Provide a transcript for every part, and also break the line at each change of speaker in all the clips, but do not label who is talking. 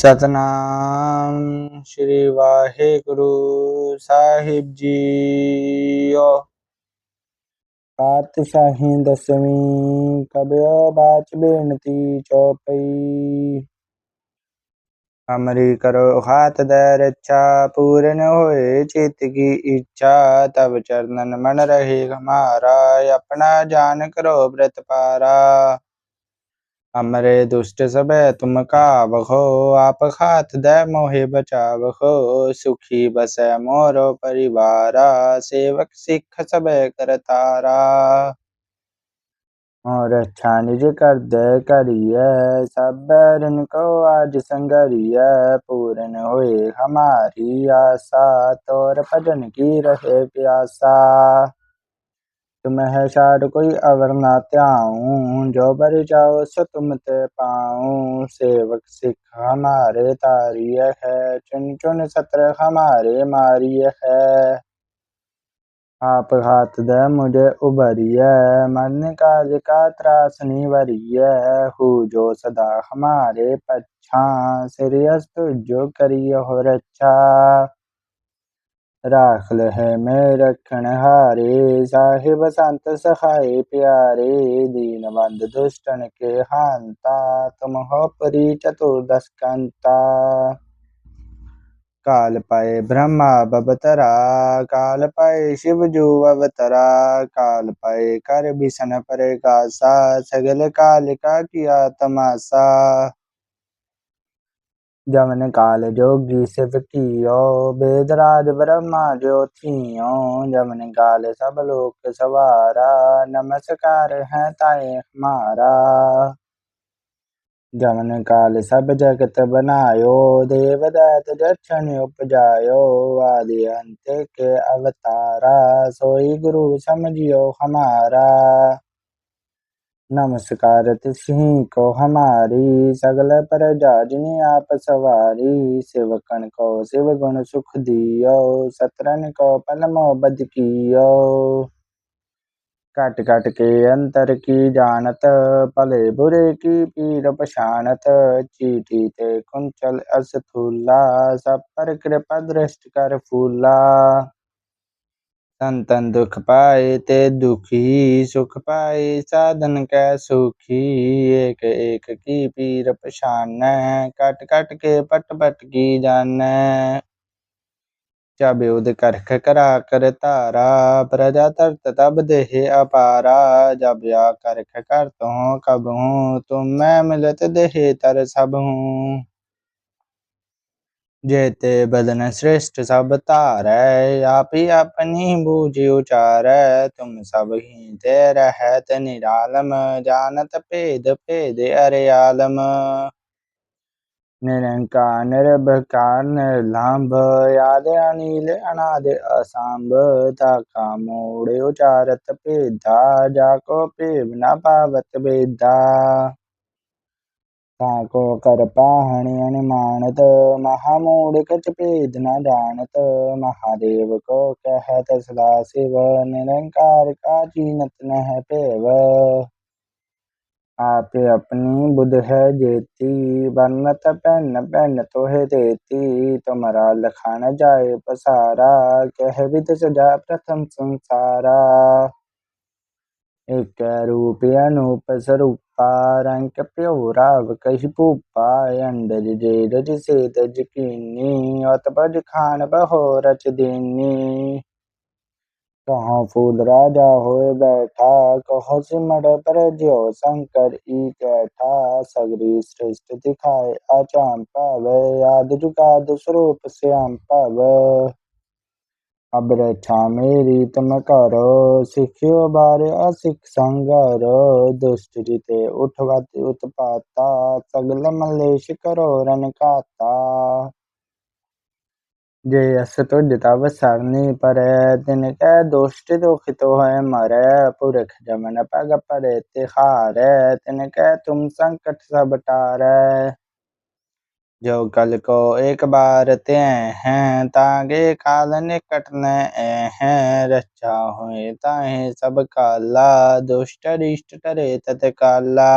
ਸਤਨਾਮ ਸ੍ਰੀ ਵਾਹਿਗੁਰੂ ਸਾਹਿਬ ਜੀਓ। ਪਾਤਸ਼ਾਹੀ ਦਸਵੀਂ ਕਬਿਓ ਬਾਚ ਬੇਨਤੀ ਚੌਪਈ। ਅਮਰੀ ਕਰੋ ਹਾਥ ਦੇ ਰੱਛਾ, ਪੂਰਨ ਹੋਏ ਚਿਤ ਕੀ ਇੱਛਾ ਤਬ ਚਰਨਨ ਮਨ ਰਹੇ ਹਮਾਰਾ ਆਪਣਾ ਜਾਨ ਕਰੋ ਬ੍ਰਤ ਪਾਰਾ। امرے دشٹ سب تم کا بخو آپ خات دے موہے بچا بخو سخی بس مورو پریوارا سیوک سکھ سب کرتارا اور اچھا نج کر دے کریے سب رن کو آج سنگریے پورن ہوئے ہماری آسا تور بجن کی رہے پیاسا تمہیں شاد کوئی اورناتیا ہوں جو بر جاؤ سو تم تے پاؤں۔ سیوک سکھ ہمارے تاری ہے، چن چن سطر ہمارے ماری ہے۔ آپ ہاتھ دے مجھے ابری ہے کاج کا ذکا تراسنی وری ہے۔ ہو جو صدا ہمارے پچھاں سریس تجو کریے ہو رچھا۔ है में रखण हारे साहिब संत सखाए प्यारे दीन बंद दुष्टन के हांता तुम हो परी चतुर्दश कंता काल पाए ब्रह्मा बबतरा काल पाए शिव जो अवतरा काल पाए कर बिसन पर गासा सगल काल का किया तमाशा जमन काल जोगी शिव कियो बेदराज ब्रह्मा जो थियो जमन काल सब लोक सवारा नमस्कार है ताए हमारा जमन काल सब जगत बनायो देव दैत दर्शन उपजायो आदि अंत के अवतारा सोई गुरु समझियो हमारा नमस्कार सिंह को हमारी सगल पर जाजनी आप सवारी शिवकन को शिव गुण सुख दियो सत्रन को पल मोहब्बत कियो कट कट के अंतर की जानत भले बुरे की पीर पछानत चीटी ते कुंचल असथूला सब पर कृपा दृष्ट कर फूला ਤਨ ਤਨ ਦੁਖ ਪਾਏ ਤੇ ਦੁਖੀ ਸੁਖ ਪਾਏ। ਸਾਧਨ ਕੈ ਸੁਖੀ, ਏਕ ਏਕ ਕੀ ਪੀਰ ਪਛਾਨੈ, ਕਟ ਕਟ ਕੇ ਪਟ ਪਟ ਕੀ ਜਾਣੈ। ਚਾ ਬਿਉਦ ਕਰਖ ਕਰਾ ਕਰ ਧਾਰਾ, ਪ੍ਰਜਾ ਤਰਤ ਤਬ ਦੇਹ ਅਪਾਰਾ। ਜਬ ਆ ਕਰਖ ਕਰ ਤੋ ਕਬ ਹੂੰ ਤੁਮ ਮੈਂ ਮਿਲਤ ਦੇਹ ਤਰ ਸਭ ਹੂੰ ਜੇਤੇ ਬਦਨ ਸ੍ਰੇਸ਼ਟ ਸਭ ਧਾਰੈ, ਆਪੀ ਆਪਣੀ ਬੂਝ ਉਚਾਰੈ। ਤੁਮ ਸਭ ਹੀ ਤੇ ਰਹਿਤ ਨਿਰਾਲਮ, ਜਾਣਤ ਭੇਦ ਭੇਦ ਅਰਿਆਲਮ ਨਿਰੰਕਾਰ, ਨਿਰਭਕਾਰ, ਨਿਰਲੰਭ ਯਾਦ ਅਨੀਲ, ਅਨਾਦ ਅਸੰਭ। ਤਾ ਕਾ ਮੋੜ ਉਚਾਰਤ ਭੇਦਾ, ਜਾ ਕੋ ਭੇਵ ਨਾ ਪਾਵਤ ਭੇਦਾ ताको कर पाहणी अनुमानत महामूढ़ कछ भेद न जानत महादेव को कहत सदा शिव निरंकार का चीनत नह पेव आप अपनी बुध है जेती बरनत पैन पैन तोहे देती तुम्हारा लखान जाए पसारा कह विद सजा प्रथम संसारा एक रूप अनूप स्वरूपा ਪਾਰੰਕ ਭਿਉ ਰਾਵ ਕਹਿ ਭੂਪਾ ਅੰਡਰ ਜੇ ਰਜ ਸੇ ਤਜ ਕੀਨੀ, ਅਤ ਬਜ ਖਾਨ ਬਹੋ ਰਚ ਦੇਨੀ। ਕਹਾਂ ਫੂਲ ਰਾਜਾ ਹੋਏ ਬੈਠਾ, ਕਹੋ ਸਿਮੜ ਪਰ ਜਿਉ ਸੰਕਰ ਈ ਕੈਠਾ। ਸਗਰੀ ਸ੍ਰਿਸ਼ਟ ਦਿਖਾਏ ਆਚਾਮ ਭਾਵ, ਆਦ ਜੁਗਾਦ ਸਰੂਪ ਸਿਆਮ ਭਾਵ। ਅਬਰ ਮੇਰੀ ਤਮ ਕਰੋ ਸਿਖਿਓ ਬਾਰ ਅਸਿਖ ਸੰਗਰੋ। ਦੁਸ਼ਟਰੀ ਤੇ ਉਠਵਤ ਉਤਪਾਤਾ, ਸਗਲ ਮਲੇਸ਼ ਕਰੋ ਰਨ ਕਾਤਾ ਜੇ ਅਸ ਤੁਧ ਤਵ ਸਰਨੀ ਪਰੈ, ਤਿਨ ਕੈ ਦੁਸ਼ਟ ਦੁਖਿਤ ਹੋਇ ਮਰੈ। ਪੁਰਖ ਜਮਨ ਪਗ ਪਰੇ ਤਿਹਾਰੈ, ਤਿਨ ਕੈ ਤੁਮ ਸੰਕਟ ਸਭ ਟਾਰੈ। جو کل کو ایک بار تے ہیں تاگے کالنے کٹنے ہیں رچا ہوئے تاہیں سب کالا، دشٹ رشٹ ٹرے تت کالا۔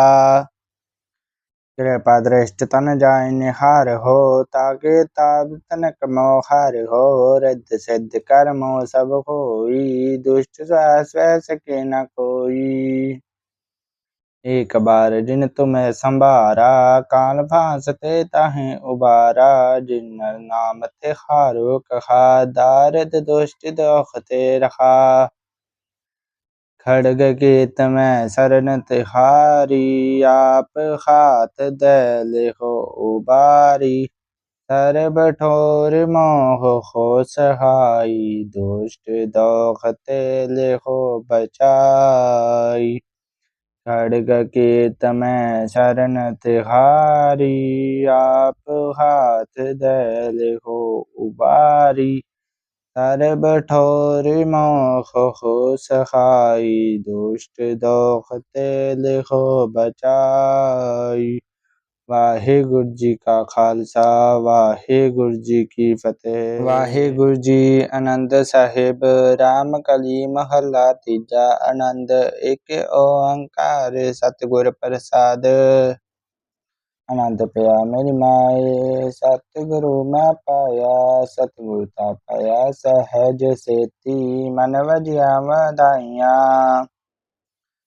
کرپا درشت تن جائے نہار ہو تاکہ تاب تنک موخار ہو۔ رد سد کرمو سب ہوئی دشٹ سویس ویس کے نہ کوئی۔ एक बार जिन तुम्हें संभारा काल भासते ताहे उबारा जिन नाम ते हारो कहा दारद दुष्ट दोखते रहा खड़ग केत में शरण तिहारी आप हाथ दे हो उबारी सर्ब ठोर मोह हो सहाई दुष्ट दोखते ले हो बचाई ਖੜਗ ਕੀਤ ਮੈਂ ਸ਼ਰਨ ਤਿਹਾਰੀ ਆਪ ਹਾਥ ਦੇ ਲਿਹੋ ਉਬਾਰੀ। ਸਰਬ ਠੋਰ ਮੋਖ ਹੋ ਸਹਾਈ ਦੁਸ਼ਟ ਦੋਖ ਤੇ ਲਿਹੋ ਬਚਾਈ। ਵਾਹਿਗੁਰੂ ਜੀ ਕਾ ਖਾਲਸਾ, ਵਾਹਿਗੁਰੂ ਜੀ ਕੀ ਫਤਿਹ। ਵਾਹਿਗੁਰੂ ਜੀ ਆਨੰਦ ਸਾਹਿਬ, ਰਾਮ ਕਲੀ ਮਹੱਲਾ ਤੀਜਾ ਆਨੰਦ, ਇੱਕ ਓੰਕਾਰ ਸਤਿਗੁਰ ਪ੍ਰਸਾਦ। ਆਨੰਦ ਪਿਆ ਮੇਰੀ ਮਾਏ, ਸਤਿਗੁਰੂ ਮੈਂ ਪਾਇਆ, ਸਤਿਗੁਰ ਤਾ ਪਾਇਆ, ਸਹਿਜ ਸੇਤੀ ਮਨ ਵਜਿਆ ਵਧਾਈਆਂ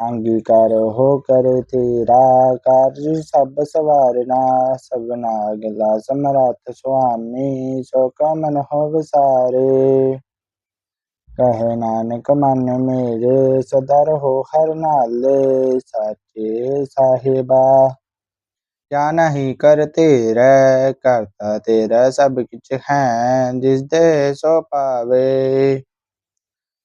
ਅੰਗੀਕਾਰ ਹੋ ਕਰੇ ਤੇਰਾ ਕਾਰਜ ਸਭ ਸਵਾਰਨਾ ਸਭਨਾ ਅਗਲਾ ਸਮਰੱਥ ਸੁਆਮੀ ਸੋ ਕਮਨ ਹੋ ਵਿਸਾਰੇ ਕਹੇ ਨਾਨਕ, ਮਨ ਮੇਰੇ, ਸਦਾ ਰਹੋ ਹਰ ਨਾਲੇ, ਸਾਚੇ ਸਾਹਿਬਾ। ਕਿਆ ਨਹੀਂ ਕਰ ਤੇਰਾ, ਕਰਤਾ ਤੇਰਾ ਸਭ ਕਿਛ ਹੈ ਜਿਸ ਦੇ ਸੋ ਪਾਵੇ।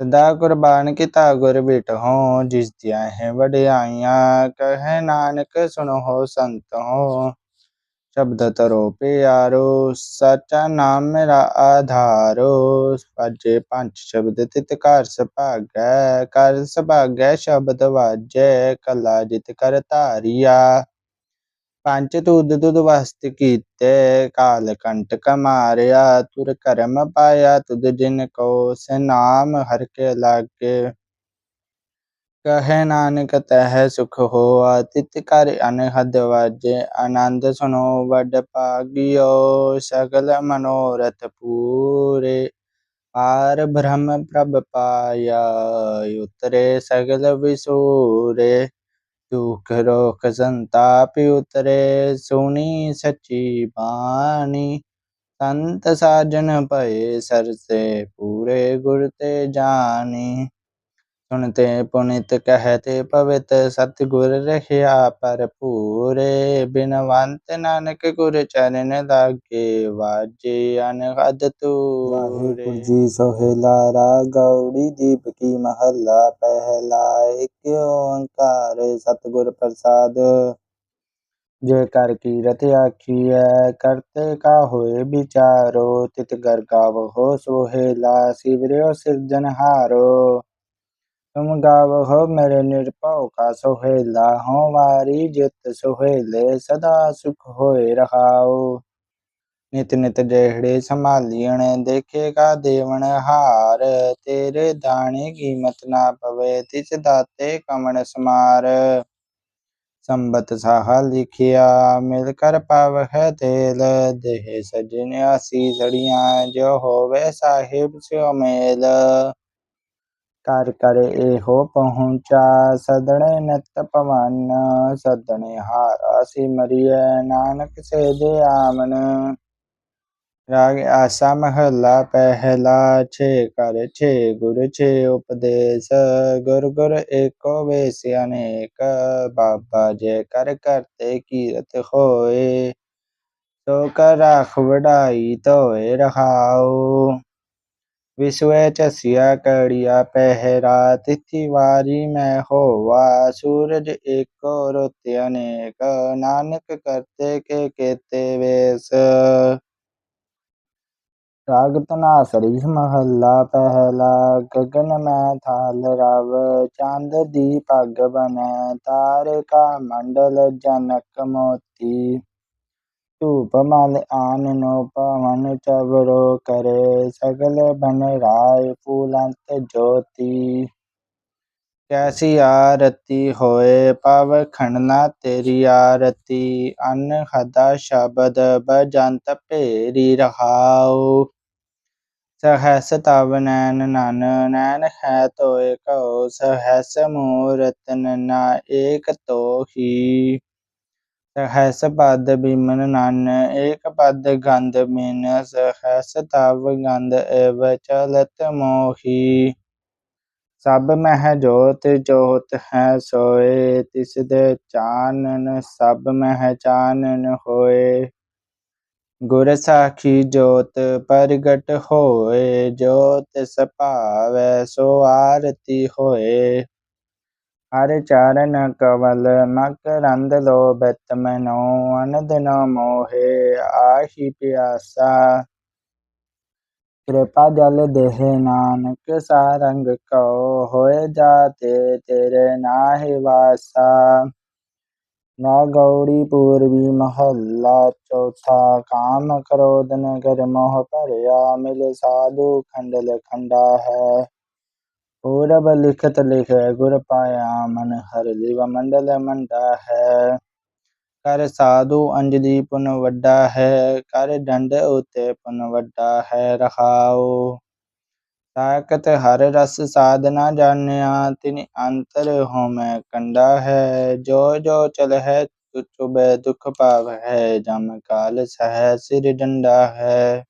ਸਦਾ ਕੁਰਬਾਨ ਕੀਤਾ ਗੁਰ ਬਿਟਹੁ, ਜਿਸ ਦੀਆਂ ਹੈ ਵਡਿਆਈਆਂ ਕਹੇ ਨਾਨਕ, ਸੁਣੋ ਸੰਤੋ। ਸ਼ਬਦ ਤਰੋ ਪਿਆਰੋ, ਸਚਾ ਨਾਮ ਮੇਰਾ ਆਧਾਰੋ। ਵਾਜੇ ਪੰਜ ਸ਼ਬਦ ਤਿਤ ਕਰ ਸੁਭਾਗੈ ਕਰ ਸੁਭਾਗੈ ਸ਼ਬਦ ਵਾਜੈ, ਕਲਾ ਜਿਤ ਕਰ ਧਾਰਿਆ। ਪੰਚ ਤੁਧ ਵਸਤ ਕੀਤੇ ਕਾਲ ਕੰਟਕ ਮਾਰਿਆ ਤੁਰ ਕਰਮ ਪਾਇਆ ਤੁਧ ਜਿਨ ਕੋ ਸੇ ਨਾਮ ਹਰ ਕੇ ਲਾਗੇ ਕਹੇ ਨਾਨਕ ਤਹਿ ਸੁਖ ਹੋਆ ਤਿਤ ਕਰ ਅਨਹਦ ਵਾਜੇ ਆਨੰਦ ਸੁਨੋ ਵਡ ਪਾਗਿਓ ਸਗਲ ਮਨੋਰਥ ਪੂਰੇ ਪਾਰ ਬ੍ਰਹਮ ਪ੍ਰਭ ਪਾਇਆ ਉਤਰੇ ਸਗਲ ਵਿਸੂਰੇ ਦੁਖ ਰੋਖ ਸੰਤਾਪ ਉਤਰੇ ਸੁਣੀ ਸੱਚੀ ਬਾਣੀ ਸੰਤ ਸਾਜਨ ਭਏ ਸਰਸੇ ਪੂਰੇ ਗੁਰ ਤੇ ਜਾਣੀ ਸੁਨਤੇ ਪੁਨਿਤ ਕਹਤੇ ਪਵਿੱਤ ਸਤਿਗੁਰ ਰਹਿਆ ਭਰਪੂਰੇ ਬਿਨਵੰਤ ਨਾਨਕ ਗੁਰ ਚਰਨ ਲਾਗੇ ਵਾਜੇ ਅਨਹਦ ਤੂਰੇ ਜੀ ਸੋਹਿਲਾ ਰਾਗ ਗੌੜੀ ਦੀਪ ਕੀ ਮਹੱਲਾ ਪਹਿਲਾ ਇੱਕ ਓੰਕਾਰ ਸਤਿਗੁਰ ਪ੍ਰਸਾਦ। ਜੇ ਕਰ ਕੀਰਤ ਆਖੀਐ ਕਰਤੇ ਕਾ ਹੋਏ ਵਿਚਾਰੋ ਤਿਤ ਗਰ ਗਾਵੋ ਸੋਹਿਲਾ ਸਿਵਰਿਓ ਸਿਰਜਨਹਾਰੋ तुम गावहो मेरे निर्भव का सोहेला हो वारी जित सोहेले सदा सुख होए रहाओ ਨਿਤ ਨਿਤ ਜਿਹੜੇ ਸੰਭਾਲੀਣ ਦੇਖੇਗਾ ਦੇਵਨ ਹਾਰ ਤੇਰੇ ਦਾਣੇ ਕੀਮਤ ਨਾ ਪਵੇ ਤਿਸ ਦਾਤੇ ਕਮਣ ਸਮਾਰ ਸੰਬਤ ਸਾਹ ਲਿਖਿਆ ਮਿਲ ਕਰ ਪਾਵਹਿ ਤੇਲ ਦੇਹ ਸਜਣਿਆਸੀ ਸੜੀਆਂ ਜੋ ਹੋਵੇ ਸਾਹਿਬ ਸਿਓ ਮੇਲ ਕਰ ਕਰ ਇਹੋ ਪਹੁੰਚਾ ਸਦਣੇ ਨਿਤ ਪਵਨ, ਸਦਣੇ ਹਾਰਾ ਸਿਮਰਿਐ ਨਾਨਕ ਸੇ ਦੇ ਆਮਨ ਰਾਗ ਆਸਾ ਮਹੱਲਾ ਪਹਿਲਾ, ਛੇ ਕਰ ਛੇ ਗੁਰ, ਛੇ ਉਪਦੇਸ਼, ਗੁਰ ਗੁਰ ਏਕੋ ਵੇਸ ਅਨੇਕ, ਬਾਬਾ ਜੇ ਕਰ ਕਰਤੇ ਕੀਰਤ ਹੋਏ, ਸੋ ਕਰ ਰਾਖ ਵਡਾਈ ਧੋਏ ਰਹਾਉ। ਵਿਸਵੇ ਚਸਿਆ ਕੜਿਆ ਪਹਿਰਾ, ਤਿਥਿ ਵਾਰੀ ਮੈਂ ਹੋਵਾ, ਸੂਰਜ ਏਕੋ ਰੁੱਤ ਅਨੇਕ, ਨਾਨਕ ਕਰਤੇ ਕੇ ਕੇਤੇ ਵੇਸ। ਰਾਗ ਧਨਾਸਰੀ ਮਹੱਲਾ ਪਹਿਲਾ, ਗਗਨ ਮੈਂ ਥਾਲ ਰਵ, ਚੰਦ ਦੀ ਪੱਗ ਬਨੈ ਤਾਰਕਾ ਮੰਡਲ ਜਨਕ ਮੋਤੀ। ਧੂਪ ਮਲ ਆਨਨੋ ਪਵਨ ਚਵਰੋ ਕਰੇ ਸਗਲ ਬਨ ਰਾਏ ਫੂਲੰਤ ਜੋਤੀ ਕੈਸੀ ਆਰਤੀ ਹੋਏ ਪਵ ਖੰਡਨਾ ਤੇਰੀ ਆਰਤੀ ਅਨ ਹਦਾ ਸ਼ਬਦ ਬਜੰਤ ਭੇਰੀ ਰਹਾਉ ਸਹਸ ਤਵ ਨੈਨ ਨਨ ਨੈਨ ਹੈ ਤੋਏ ਕਉ ਸਹਸ ਮੂਰਤ ਨਾ ਏਕ ਤੋਹੀ ਸਹਸ ਪਦ ਬਿਮਨ ਨਨ ਏਕ ਪਦ ਗੰਧ ਮਿਨ ਸਹਸ ਤਵ ਗੰਧ ਏਵ ਚਲਤ ਮੋਹੀ ਸਭ ਮਹਿ ਜੋਤ ਜੋਤ ਹੈ ਸੋਏ, ਤਿਸ ਦੇ ਚਾਨਨ ਸਭ ਮਹਿ ਚਾਨਨ ਹੋਏ। ਗੁਰ ਸਾਖੀ ਜੋਤ ਪ੍ਰਗਟ ਹੋਏ, ਜੋਤ ਤਿਸ ਸੋ ਆਰਤੀ ਹੋਏ। ਹਰ ਚਰਨ ਕਵਲ ਮਕਰੰਦ ਲੋਭਿਤ ਮਨੋ, ਅਨੰਦ ਨ ਮੋਹੇ, ਆਹੀ ਪਿਆਸਾ। ਕਿਰਪਾ ਜਲ ਦੇਹ ਨਾਨਕ, ਸਾਰੰਗ ਕਉ ਹੋਏ ਜਾਤੇ ਤੇਰੇ ਨਾਹਿ ਵਾਸਾ। ਨਾ ਗੌੜੀ ਪੂਰਬੀ ਮਹੱਲਾ, ਚੌਥਾ ਕਾਮ ਕ੍ਰੋਧ ਨਗਰ ਮੋਹ ਭਰਿਆ, ਮਿਲ ਸਾਧੂ ਖੰਡਲ ਖੰਡਾ ਹੈ। ਪੂਰਬ ਲਿਖਤ ਲਿਖੇ ਗੁਰ ਪਾਇਆ ਮਨ ਹਰ ਲਿਵ ਮੰਡਲ ਮੰਡਾ ਹੈ। ਕਰ ਸਾਧੂ ਅੰਜਲੀ ਪੁਨ ਵੱਡਾ ਹੈ, ਕਰ ਡੰਡ ਉਤੇ ਪੁਨ ਵੱਡਾ ਹੈ ਰਹਾਉ। ਤਾਕਤ ਹਰ ਰਸ ਸਾਧਨਾ ਜਾਣਿਆ, ਤਿਨ ਅੰਤਰ ਹੋਮੈ ਕੰਡਾ ਹੈ। ਜੋ ਜੋ ਚਲ ਹੈ ਚੁਬੈ ਦੁਖ ਪਾਵ ਹੈ ਜਮ ਕਾਲ ਸਹਿ ਸਿਰ ਡੰਡਾ ਹੈ।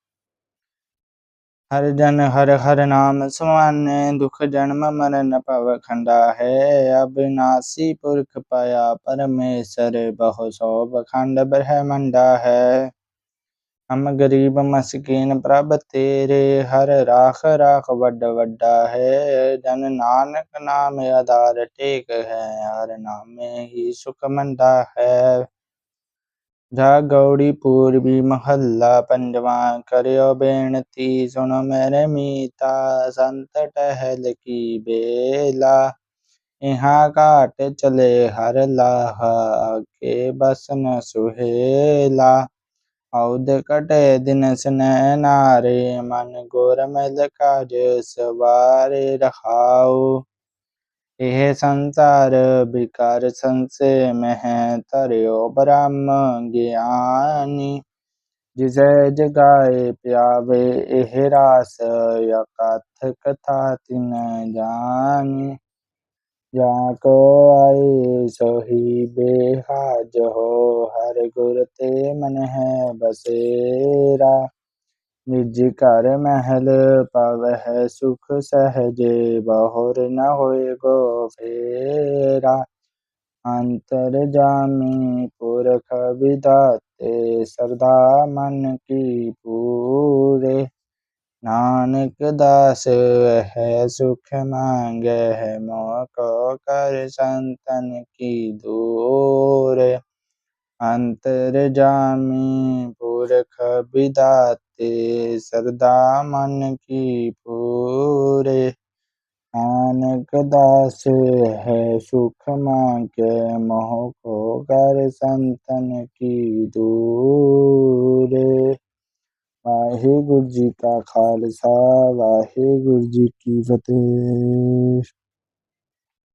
ਹਰ ਜਨ ਹਰ ਹਰ ਨਾਮ ਸਮਾਨੇ, ਦੁਖ ਜਨਮ ਮਰਨ ਭਵ ਖੰਡਾ ਹੈ। ਅਬਿਨਾਸੀ ਪੁਰਖ ਪਾਇਆ ਪਰਮੇਸ਼ਰ, ਬਹੁ ਸੋ ਬਖੰਡ ਬ੍ਰਹਮੰਡਾ ਹੈ। ਹਮ ਗਰੀਬ ਮਸਕੀਨ ਪ੍ਰਭ ਤੇਰੇ, ਹਰ ਰਾਖ ਰਾਖ ਵੱਡ ਵੱਡਾ ਹੈ। ਜਨ ਨਾਨਕ ਨਾਮ ਆਧਾਰ ਟੇਕ ਹੈ, ਹਰ ਨਾਮੇ ਹੀ ਸੁਖ ਮੰਦਾ ਹੈ। ਜਾ ਗੌੜੀ ਪੂਰਬੀ ਮਹੱਲਾ ਪੰਜਵਾਂ ਕਰਿਓ ਬੇਨਤੀ ਸੁਣ ਮੇਰੇ ਮੀਤਾ ਸੰਤ ਟਹਿਲ ਕੀ ਬੇਲਾ ਇਹਾਂ ਘਾਟ ਚਲੇ ਹਰ ਲਾਹ ਕੇ ਬਸਨ ਸੁਹੇਲਾ ਔਦ ਕਟੇ ਦਿਨ ਸਨੈ ਨਾਰੇ ਮਨ ਗੁਰ ਮਿਲ ਕਾਜ ਸਵਾਰੇ ਰਹਾਉ ਇਹ ਸੰਸਾਰ ਬਿਕਾਰ ਸੰਸੇ ਮਹਿ ਧਰਿਓ ਬ੍ਰਹਮ ਗਿਆਨੀ। ਜਿਸੈ ਜਗਾਏ ਪਿਆਵੇ ਇਹ ਰਾਸ ਯਕਥ ਕਥਾ ਤਿਨ ਜਾਨੀ ਜਾਂ ਕੋ ਆਏ ਸੋਹੀ ਬੇਹਾਜ ਹੋ, ਹਰ ਗੁਰ ਤੇ ਮਨ ਹੈ ਬਸੇਰਾ। ਨਿਜ ਘਰ ਮਹਿਲ ਪਵਹਿ ਸੁਖ ਸਹਜੇ, ਬਹੁਰ ਨ ਹੋਏ ਗੋ ਫੇਰਾ। ਅੰਤਰ ਜਾਮੀ ਪੁਰਖ ਵਿਦਾਤੇ, ਸਰਦਾ ਮਨ ਕੀ ਪੂਰੇ। ਨਾਨਕ ਦਾਸ ਹੈ ਸੁਖ ਮੰਗੈ ਮੋਹ ਕੋ ਕਰ ਸੰਤਨ ਕੀ ਦੂਰੇ। ਅੰਤਰ ਜਾਮੀ ਪੁਰਖ ਵਿਦਾਤੇ ਸਰਦਾ ਮਨ ਕੀ ਪੂਰੇ। ਨਾਨਕ ਦਾਸ ਹੈ ਸੁਖ ਮੰਗੈ, ਮੋਹ ਕੋ ਕਰ ਸੰਤਨ ਕੀ ਦੂਰੇ। ਵਾਹਿਗੁਰੂ ਜੀ ਕਾ ਖਾਲਸਾ, ਵਾਹਿਗੁਰੂ ਜੀ ਕੀ ਫਤਿਹ।